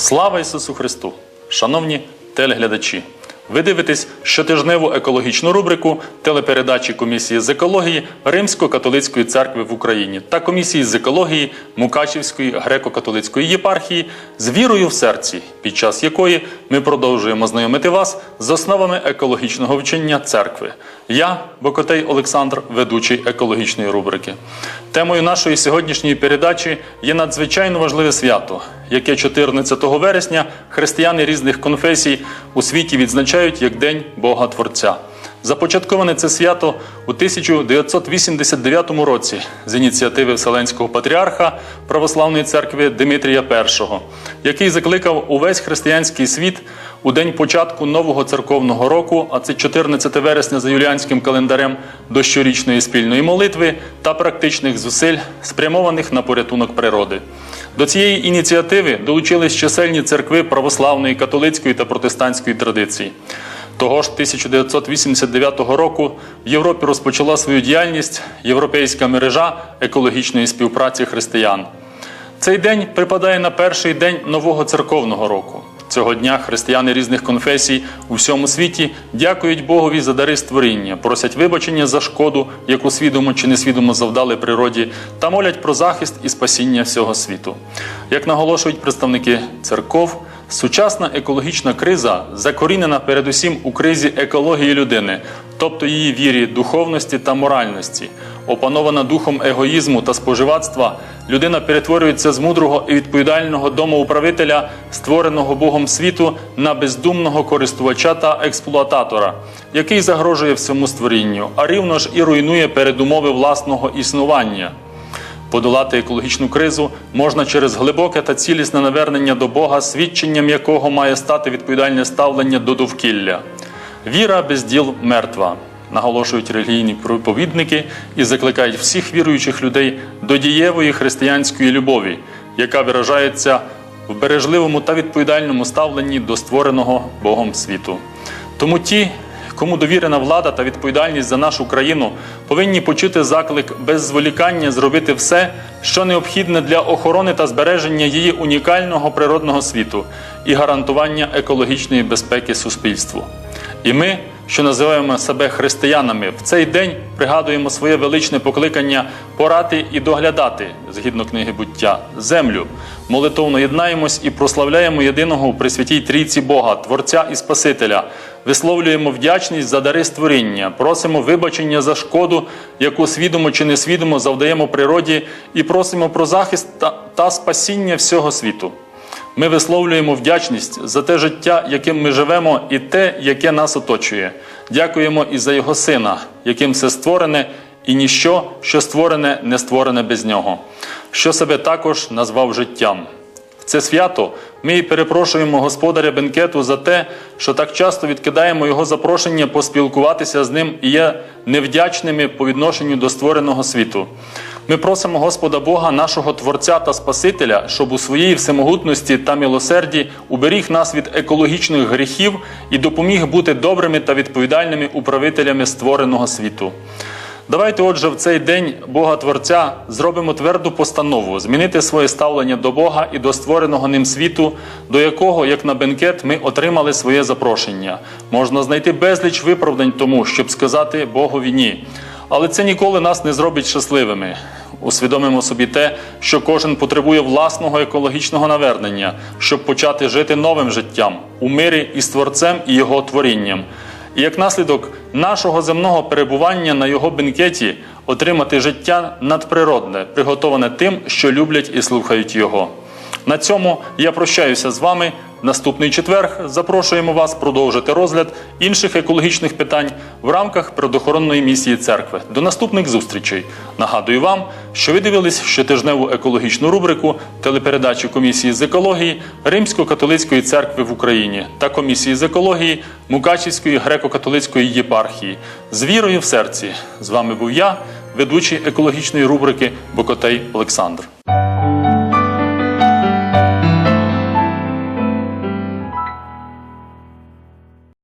Слава Ісусу Христу! Шановні телеглядачі! Ви дивитесь щотижневу екологічну рубрику телепередачі комісії з екології Римсько-католицької церкви в Україні та комісії з екології Мукачівської греко-католицької єпархії з вірою в серці, під час якої ми продовжуємо знайомити вас з основами екологічного вчення церкви. Я, Бокотей Олександр, ведучий екологічної рубрики. Темою нашої сьогоднішньої передачі є надзвичайно важливе свято, яке 14 вересня християни різних конфесій у світі відзначають як День Бога Творця. Започатковане це свято у 1989 році з ініціативи Вселенського патріарха Православної церкви Димитрія І, який закликав увесь християнський світ у день початку нового церковного року, а це 14 вересня за юліанським календарем, до щорічної спільної молитви та практичних зусиль, спрямованих на порятунок природи. До цієї ініціативи долучились чисельні церкви православної, католицької та протестантської традиції. Того ж 1989 року в Європі розпочала свою діяльність Європейська мережа екологічної співпраці християн. Цей день припадає на перший день нового церковного року. Цього дня християни різних конфесій у всьому світі дякують Богові за дари створіння, просять вибачення за шкоду, яку свідомо чи несвідомо завдали природі, та молять про захист і спасіння всього світу. Як наголошують представники церков, сучасна екологічна криза закорінена передусім у кризі екології людини, тобто її вірі, духовності та моральності. Опанована духом егоїзму та споживацтва, людина перетворюється з мудрого і відповідального домоуправителя, створеного Богом світу, на бездумного користувача та експлуататора, який загрожує всьому створінню, а рівно ж і руйнує передумови власного існування. Подолати екологічну кризу можна через глибоке та цілісне навернення до Бога, свідченням якого має стати відповідальне ставлення до довкілля. Віра без діл мертва, наголошують релігійні проповідники і закликають всіх віруючих людей до дієвої християнської любові, яка виражається в бережливому та відповідальному ставленні до створеного Богом світу. Тому ті, кому довірена влада та відповідальність за нашу країну, повинні почути заклик без зволікання зробити все, що необхідне для охорони та збереження її унікального природного світу і гарантування екологічної безпеки суспільству. І ми, що називаємо себе християнами, в цей день пригадуємо своє величне покликання порати і доглядати, згідно книги буття, землю. Молитовно єднаємось і прославляємо єдиного у Пресвятій Трійці Бога, Творця і Спасителя. Висловлюємо вдячність за дари створіння, просимо вибачення за шкоду, яку свідомо чи несвідомо завдаємо природі, і просимо про захист та, та спасіння всього світу. Ми висловлюємо вдячність за те життя, яким ми живемо, і те, яке нас оточує. Дякуємо і за його сина, яким все створене, і ніщо, що створене, не створене без нього, що себе також назвав життям. В це свято ми і перепрошуємо господаря бенкету за те, що так часто відкидаємо його запрошення поспілкуватися з ним і є невдячними по відношенню до створеного світу. Ми просимо Господа Бога, нашого Творця та Спасителя, щоб у своїй всемогутності та милосерді уберіг нас від екологічних гріхів і допоміг бути добрими та відповідальними управителями створеного світу. Давайте, отже, в цей день Бога Творця зробимо тверду постанову змінити своє ставлення до Бога і до створеного ним світу, до якого, як на бенкет, ми отримали своє запрошення. Можна знайти безліч виправдань тому, щоб сказати Богові ні. Але це ніколи нас не зробить щасливими. Усвідомимо собі те, що кожен потребує власного екологічного навернення, щоб почати жити новим життям у мирі із Творцем і його творінням. І як наслідок нашого земного перебування на його бенкеті отримати життя надприродне, приготоване тим, що люблять і слухають його. На цьому я прощаюся з вами. Наступний четверг запрошуємо вас продовжити розгляд інших екологічних питань в рамках природоохоронної місії церкви. До наступних зустрічей. Нагадую вам, що ви дивились щотижневу екологічну рубрику телепередачі комісії з екології Римсько-католицької церкви в Україні та комісії з екології Мукачівської греко-католицької єпархії з вірою в серці. З вами був я, ведучий екологічної рубрики Бокотей Олександр.